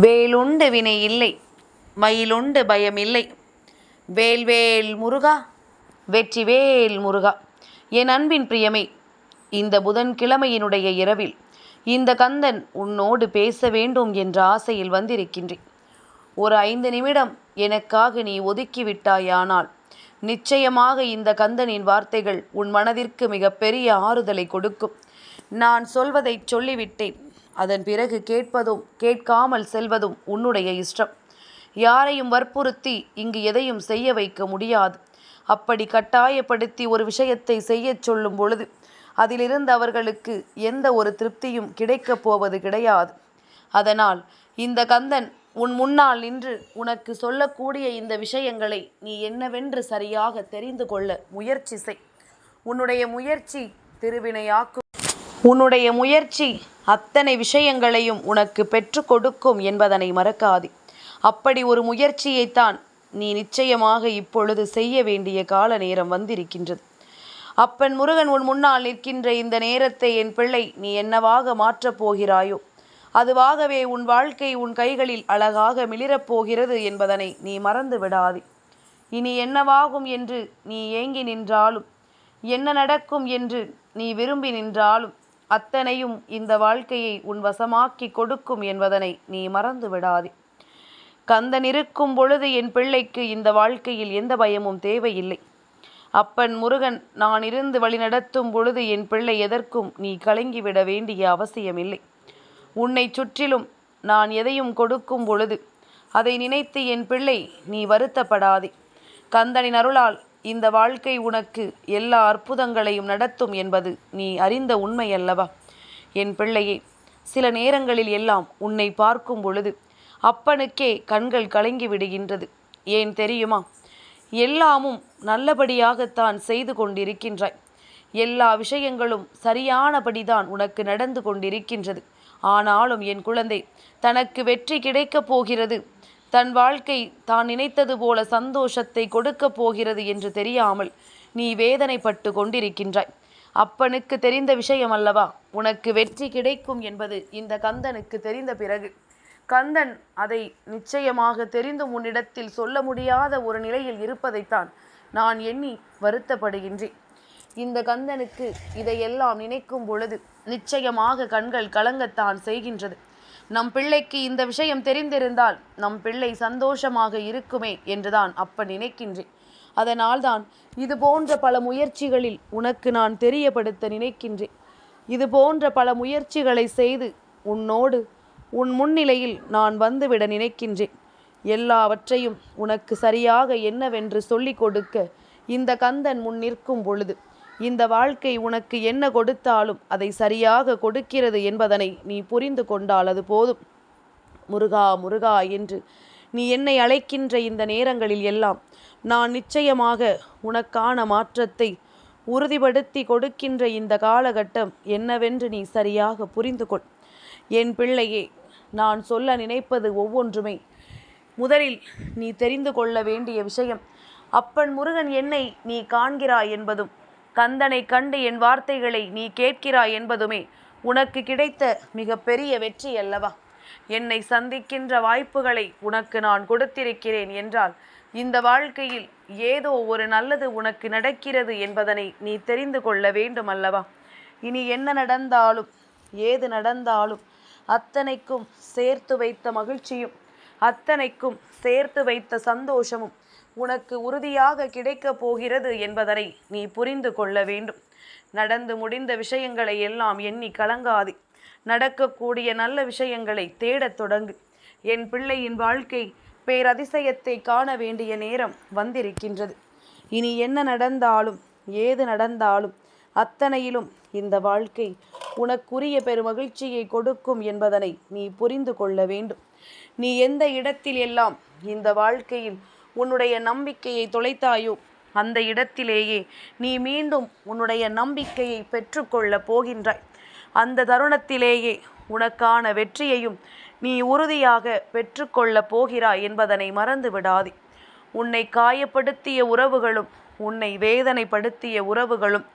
வேலுண்டு வினை இல்லை மயிலுண்டு பயம் இல்லை. வேல்வேல் முருகா வெற்றிவேல் முருகா. என் அன்பின் பிரியமே இந்த புதன்கிழமையினுடைய இரவில் இந்த கந்தன் உன்னோடு பேச வேண்டும் என்ற ஆசையில் வந்திருக்கின்றேன். ஒரு ஐந்து நிமிடம் எனக்காக நீ ஒதுக்கிவிட்டாயானால் நிச்சயமாக இந்த கந்தனின் வார்த்தைகள் உன் மனதிற்கு மிகப்பெரிய ஆறுதலை கொடுக்கும். நான் சொல்வதைச் சொல்லிவிட்டேன். அதன் பிறகு கேட்பதும் கேட்காமல் செல்வதும் உன்னுடைய இஷ்டம். யாரையும் வற்புறுத்தி இங்கு எதையும் செய்ய வைக்க முடியாது. அப்படி கட்டாயப்படுத்தி ஒரு விஷயத்தை செய்யச் சொல்லும் பொழுது அதிலிருந்து அவர்களுக்கு எந்த ஒரு திருப்தியும் கிடைக்கப் போவது கிடையாது. அதனால் இந்த கந்தன் உன் முன்னால் நின்று உனக்கு சொல்லக்கூடிய இந்த விஷயங்களை நீ என்னவென்று சரியாக தெரிந்து கொள்ள முயற்சி செய். உன்னுடைய முயற்சி திருவினையாக்கும். உன்னுடைய முயற்சி அத்தனை விஷயங்களையும் உனக்கு பெற்று கொடுக்கும் என்பதனை மறக்காதே. அப்படி ஒரு முயற்சியைத்தான் நீ நிச்சயமாக இப்பொழுது செய்ய வேண்டிய கால நேரம் வந்திருக்கின்றது. அப்பன் முருகன் உன் முன்னால் நிற்கின்ற இந்த நேரத்தை என் பிள்ளை நீ என்னவாக மாற்றப் போகிறாயோ அதுவாகவே உன் வாழ்க்கை உன் கைகளில் அழகாக மிளிரப் போகிறது என்பதனை நீ மறந்து விடாதே. இனி என்னவாகும் என்று நீ ஏங்கி நின்றாலும் என்ன நடக்கும் என்று நீ விரும்பி நின்றாலும் அத்தனையும் இந்த வாழ்க்கையை உன் வசமாக்கி கொடுக்கும் என்பதனை நீ மறந்து விடாதே. கந்தன் இருக்கும் பொழுது என் பிள்ளைக்கு இந்த வாழ்க்கையில் எந்த பயமும் தேவையில்லை. அப்பன் முருகன் நான் இருந்து வழிநடத்தும் பொழுது என் பிள்ளை எதற்கும் நீ கலங்கிவிட வேண்டிய அவசியமில்லை. உன்னை சுற்றிலும் நான் எதையும் கொடுக்கும் பொழுது அதை நினைத்து என் பிள்ளை நீ வருத்தப்படாதே. கந்தனின் அருளால் இந்த வாழ்க்கை உனக்கு எல்லா அற்புதங்களையும் நடத்தும் என்பது நீ அறிந்த உண்மை அல்லவா என் பிள்ளையே சில நேரங்களில் எல்லாம் உன்னை பார்க்கும் பொழுது அப்பனுக்கே கண்கள் கலங்கி விடுகின்றது. ஏன் தெரியுமா? எல்லாமும் நல்லபடியாகத்தான் செய்து கொண்டிருக்கின்றாய். எல்லா விஷயங்களும் சரியானபடிதான் உனக்கு நடந்து கொண்டிருக்கின்றது. ஆனாலும் என் குழந்தை தனக்கு வெற்றி கிடைக்கப் போகிறது. தன் வாழ்க்கை தான் நினைத்தது போல சந்தோஷத்தை கொடுக்கப் போகிறது என்று தெரியாமல் நீ வேதனைப்பட்டு கொண்டிருக்கின்றாய். அப்பனுக்கு தெரிந்த விஷயம் அல்லவா? உனக்கு வெற்றி கிடைக்கும் என்பது இந்த கந்தனுக்கு தெரிந்த பிறகு. கந்தன் அதை நிச்சயமாக தெரிந்தும் உன்னிடத்தில் சொல்ல முடியாத ஒரு நிலையில் இருப்பதைத்தான் நான் எண்ணி வருத்தப்படுகின்றேன். இந்த கந்தனுக்கு இதையெல்லாம் நினைக்கும் பொழுது நிச்சயமாக கண்கள் கலங்கத்தான் செய்கின்றது. நம் பிள்ளைக்கு இந்த விஷயம் தெரிந்திருந்தால் நம் பிள்ளை சந்தோஷமாக இருக்குமே என்றுதான் அப்ப நினைக்கின்றேன். அதனால்தான் இது போன்ற பல முயற்சிகளில் உனக்கு நான் தெரியப்படுத்த நினைக்கின்றேன். இது போன்ற பல முயற்சிகளை செய்து உன்னோடு உன் முன்னிலையில் நான் வந்துவிட நினைக்கின்றேன். எல்லாவற்றையும் உனக்கு சரியாக என்னவென்று சொல்லிக் கொடுக்க இந்த கந்தன் முன் நிற்கும் பொழுது இந்த வாழ்க்கை உனக்கு என்ன கொடுத்தாலும் அதை சரியாக கொடுக்கிறது என்பதனை நீ புரிந்து கொண்டால் அது போதும். முருகா முருகா என்று நீ என்னை அழைக்கின்ற இந்த நேரங்களில் எல்லாம் நான் நிச்சயமாக உனக்கான மாற்றத்தை உறுதிப்படுத்தி கொடுக்கின்ற இந்த காலகட்டம் என்னவென்று நீ சரியாக புரிந்து கொள். என் பிள்ளையே நான் சொல்ல நினைப்பது ஒவ்வொன்றுமே முதலில் நீ தெரிந்து கொள்ள வேண்டிய விஷயம் அப்பன் முருகன் என்னை நீ காண்கிறாய் என்பதும் கந்தனை கண்டு என் வார்த்தைகளை நீ கேட்கிறாய் என்பதுமே உனக்கு கிடைத்த மிக பெரிய வெற்றி அல்லவா? என்னை சந்திக்கின்ற வாய்ப்புகளை உனக்கு நான் கொடுத்திருக்கிறேன் என்றால் இந்த வாழ்க்கையில் ஏதோ ஒரு நல்லது உனக்கு நடக்கிறது என்பதனை நீ தெரிந்து கொள்ள வேண்டும் அல்லவா? இனி என்ன நடந்தாலும் ஏது நடந்தாலும் அத்தனைக்கும் சேர்த்து வைத்த மகிழ்ச்சியும் அத்தனைக்கும் சேர்த்து வைத்த சந்தோஷமும் உனக்கு உறுதியாக கிடைக்கப் போகிறது என்பதனை நீ புரிந்து கொள்ள வேண்டும். நடந்து முடிந்த விஷயங்களை எல்லாம் எண்ணி கலங்காது. நடக்கக்கூடிய நல்ல விஷயங்களை தேடத் தொடங்கு. என் பிள்ளையின் வாழ்க்கை பேரதிசயத்தை காண வேண்டிய நேரம் வந்திருக்கின்றது. இனி என்ன நடந்தாலும் ஏது நடந்தாலும் அத்தனையிலும் இந்த வாழ்க்கை உனக்குரிய பெருமகிழ்ச்சியை கொடுக்கும் என்பதனை நீ புரிந்து கொள்ள வேண்டும். நீ எந்த இடத்தில் எல்லாம் இந்த வாழ்க்கையில் உன்னுடைய நம்பிக்கையை தொலைத்தாயோ? அந்த இடத்திலேயே நீ மீண்டும் உன்னுடைய நம்பிக்கையை பெற்றுக்கொள்ளப் போகின்றாய். அந்த தருணத்திலேயே உனக்கான வெற்றியையும் நீ உறுதியாக பெற்றுக்கொள்ளப் போகிறாய் என்பதனை மறந்து விடாதே உன்னை காயப்படுத்திய உறவுகளும் உன்னை வேதனைப்படுத்திய உறவுகளும்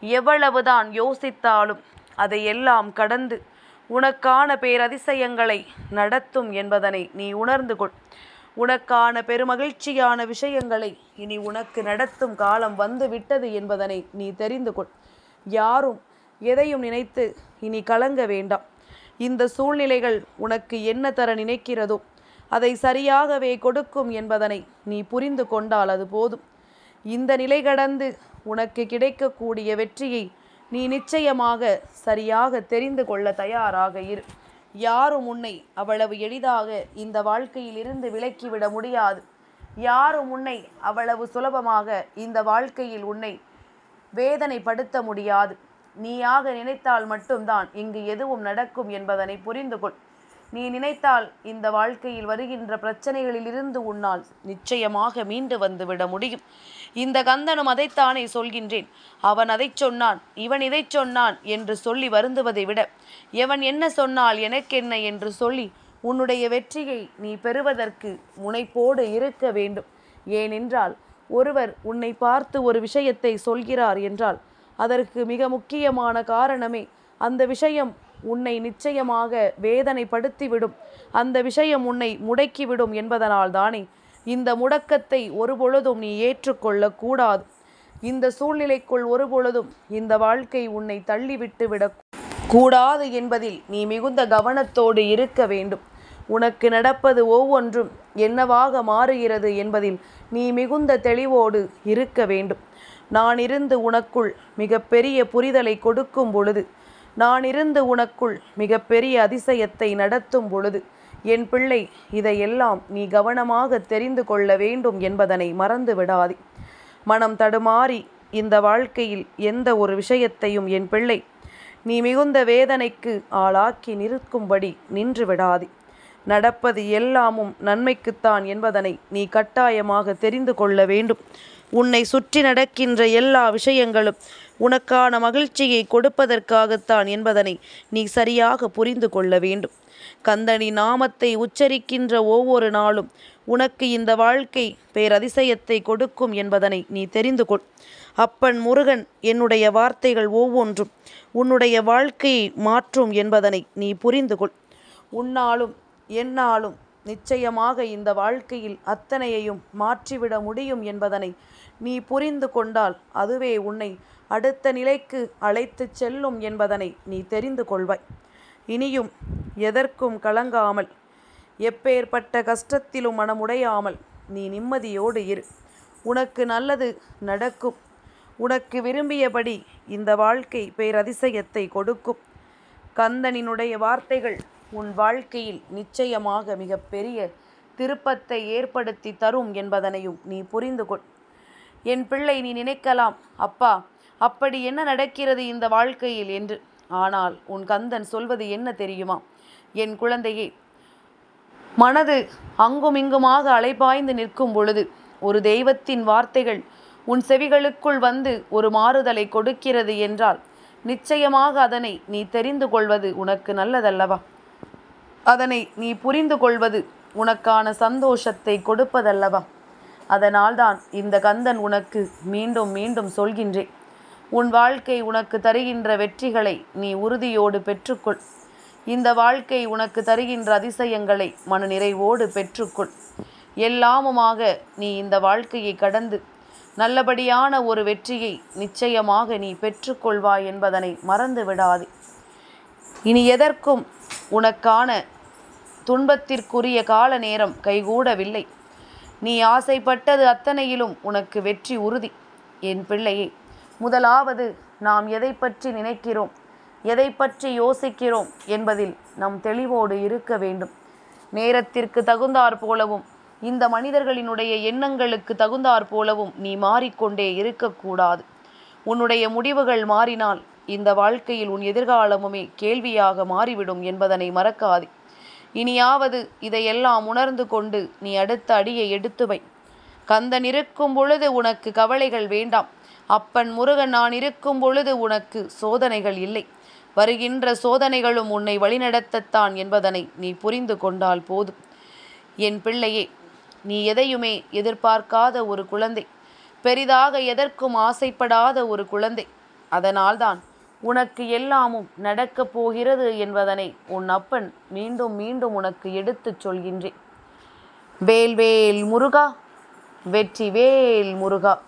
எவ்வளவுதான் யோசித்தாலும் அதையெல்லாம் கடந்து உனக்கான பேரதிசயங்களை நடத்தும் என்பதனை நீ உணர்ந்து கொள். உனக்கான பெருமகிழ்ச்சியான விஷயங்களை இனி உனக்கு நடத்தும் காலம் வந்து விட்டது என்பதனை நீ தெரிந்து கொள். யாரும் எதையும் நினைத்து இனி கலங்க வேண்டாம். இந்த சூழ்நிலைகள் உனக்கு என்ன தர நினைக்கிறதோ அதை சரியாகவே கொடுக்கும் என்பதனை நீ புரிந்து கொண்டால் அது போதும். இந்த நிலை கடந்து உனக்கு கிடைக்கக்கூடிய வெற்றியை நீ நிச்சயமாக சரியாக தெரிந்து கொள்ள தயாராக இரு. யாரும் உன்னை அவ்வளவு எளிதாக இந்த வாழ்க்கையில் இருந்து விலக்கிவிட முடியாது. யாரும் உன்னை அவ்வளவு சுலபமாக இந்த வாழ்க்கையில் உன்னை வேதனைப்படுத்த முடியாது. நீயாக நினைத்தால் மட்டும்தான் இங்கு எதுவும் நடக்கும் என்பதனை புரிந்து கொள் நீ நினைத்தால் இந்த வாழ்க்கையில் வருகின்ற பிரச்சனைகளிலிருந்து உன்னால் நிச்சயமாக மீண்டு வந்துவிட முடியும். இந்த கந்தனும் அதைத்தானே சொல்கின்றேன். அவன் அதை சொன்னான் இவன் இதை சொன்னான் என்று சொல்லி வருந்துவதை விட எவன் என்ன சொன்னால் எனக்கென்ன என்று சொல்லி உன்னுடைய வெற்றியை நீ பெறுவதற்கு முனைப்போடு இருக்க வேண்டும். ஏனென்றால் ஒருவர் உன்னை பார்த்து ஒரு விஷயத்தை சொல்கிறார் என்றால் அதற்கு மிக முக்கியமான காரணமே அந்த விஷயம் உன்னை நிச்சயமாக வேதனைப்படுத்திவிடும். அந்த விஷயம் உன்னை முடக்கிவிடும் என்பதனால் தானே. இந்த முடக்கத்தை ஒருபொழுதும் நீ ஏற்றுக்கொள்ள கூடாது. இந்த சூழ்நிலைக்குள் ஒருபொழுதும் இந்த வாழ்க்கை உன்னை தள்ளிவிட்டு விட கூடாது என்பதில் நீ மிகுந்த கவனத்தோடு இருக்க வேண்டும். உனக்கு நடப்பது ஒவ்வொன்றும் என்னவாக மாறுகிறது என்பதில் நீ மிகுந்த தெளிவோடு இருக்க வேண்டும். நான் இருந்து உனக்குள் மிகப்பெரிய புரிதலை கொடுக்கும் பொழுது நான் இருந்து உனக்குள் மிகப்பெரிய அதிசயத்தை நடத்தும் பொழுது என் பிள்ளை இதையெல்லாம் நீ கவனமாக தெரிந்து கொள்ள வேண்டும் என்பதனை மறந்து விடாதே. மனம் தடுமாறி இந்த வாழ்க்கையில் எந்த ஒரு விஷயத்தையும் என் பிள்ளை நீ மிகுந்த வேதனைக்கு ஆளாக்கி நிற்கும்படி நின்று விடாதே. நடப்பது எல்லாமும் நன்மைக்குத்தான் என்பதனை நீ கட்டாயமாக தெரிந்து கொள்ள வேண்டும். உன்னை சுற்றி நடக்கின்ற எல்லா விஷயங்களும் உனக்கான மகிழ்ச்சியை கொடுப்பதற்காகத்தான் என்பதனை நீ சரியாக புரிந்து கொள்ள வேண்டும். கந்தனி நாமத்தை உச்சரிக்கின்ற ஒவ்வொரு நாளும் உனக்கு இந்த வாழ்க்கை பேரதிசயத்தை கொடுக்கும் என்பதனை நீ தெரிந்து கொள். அப்பன் முருகன் என்னுடைய வார்த்தைகள் ஒவ்வொன்றும் உன்னுடைய வாழ்க்கையை மாற்றும் என்பதனை நீ புரிந்து கொள். உன்னாலும் என்னாலும் நிச்சயமாக இந்த வாழ்க்கையில் அத்தனையையும் மாற்றிவிட முடியும் என்பதனை நீ புரிந்து கொண்டால் அதுவே உன்னை அடுத்த நிலைக்கு அழைத்துச் செல்லும் என்பதனை நீ தெரிந்து கொள்வாய். இனியும் எதற்கும் கலங்காமல் எப்பேற்பட்ட கஷ்டத்திலும் மனமுடையாமல் நீ நிம்மதியோடு இரு. உனக்கு நல்லது நடக்கும். உனக்கு விரும்பியபடி இந்த வாழ்க்கை பேரதிசயத்தை கொடுக்கும். கந்தனினுடைய வார்த்தைகள் உன் வாழ்க்கையில் நிச்சயமாக மிகப்பெரிய திருப்பத்தை ஏற்படுத்தி தரும் என்பதனையும் நீ புரிந்து கொள். என் பிள்ளை நீ நினைக்கலாம் அப்பா அப்படி என்ன நடக்கிறது இந்த வாழ்க்கையில்? என்று. ஆனால் உன் கந்தன் சொல்வது என்ன தெரியுமா? என் குழந்தையே மனது அங்குமிங்குமாக அலைபாய்ந்து நிற்கும் பொழுது ஒரு தெய்வத்தின் வார்த்தைகள் உன் செவிகளுக்குள் வந்து ஒரு மாறுதலை கொடுக்கிறது என்றால் நிச்சயமாக அதனை நீ தெரிந்து கொள்வது உனக்கு நல்லதல்லவா? அதனை நீ புரிந்து கொள்வது உனக்கான சந்தோஷத்தை கொடுப்பதல்லவா? அதனால்தான் இந்த கந்தன் உனக்கு மீண்டும் மீண்டும் சொல்கின்றேன். உன் வாழ்க்கை உனக்கு தருகின்ற வெற்றிகளை நீ உறுதியோடு பெற்றுக்கொள். இந்த வாழ்க்கை உனக்கு தருகின்ற அதிசயங்களை மன நிறைவோடு பெற்றுக்கொள். எல்லாமுமாக நீ இந்த வாழ்க்கையை கடந்து நல்லபடியான ஒரு வெற்றியை நிச்சயமாக நீ பெற்றுக்கொள்வாய் என்பதனை மறந்து விடாதே இனி எதற்கும் உனக்கான துன்பத்திற்குரிய கால நேரம் கைகூடவில்லை. நீ ஆசைப்பட்டது அத்தனையிலும் உனக்கு வெற்றி உறுதி. என் பிள்ளையே முதலாவது நாம் எதை பற்றி நினைக்கிறோம்? எதை பற்றி யோசிக்கிறோம் என்பதில் நம் தெளிவோடு இருக்க வேண்டும். நேரத்திற்கு தகுந்தாற் போலவும் இந்த மனிதர்களினுடைய எண்ணங்களுக்கு தகுந்தாற் போலவும் நீ மாறிக்கொண்டே இருக்கக்கூடாது. உன்னுடைய முடிவுகள் மாறினால் இந்த வாழ்க்கையில் உன் எதிர்காலமுமே கேள்வியாக மாறிவிடும் என்பதனை மறக்காதே. இனியாவது இதையெல்லாம் உணர்ந்து கொண்டு நீ அடுத்த அடியை எடுத்து வை. கந்தன் இருக்கும் பொழுது உனக்கு கவலைகள் வேண்டாம். அப்பன் முருகன் நான் இருக்கும் பொழுது உனக்கு சோதனைகள் இல்லை. வருகின்ற சோதனைகளும் உன்னை வழிநடத்தத்தான் என்பதனை நீ புரிந்து கொண்டால் போதும். என் பிள்ளையே நீ எதையுமே எதிர்பார்க்காத ஒரு குழந்தை. பெரிதாக எதற்கும் ஆசைப்படாத ஒரு குழந்தை. அதனால்தான் உனக்கு எல்லாமும் நடக்கப் போகிறது என்பதனை உன் அப்பன் மீண்டும் மீண்டும் உனக்கு எடுத்துச் சொல்கின்றேன். வேல்வேல் முருகா வெற்றி வேல் முருகா.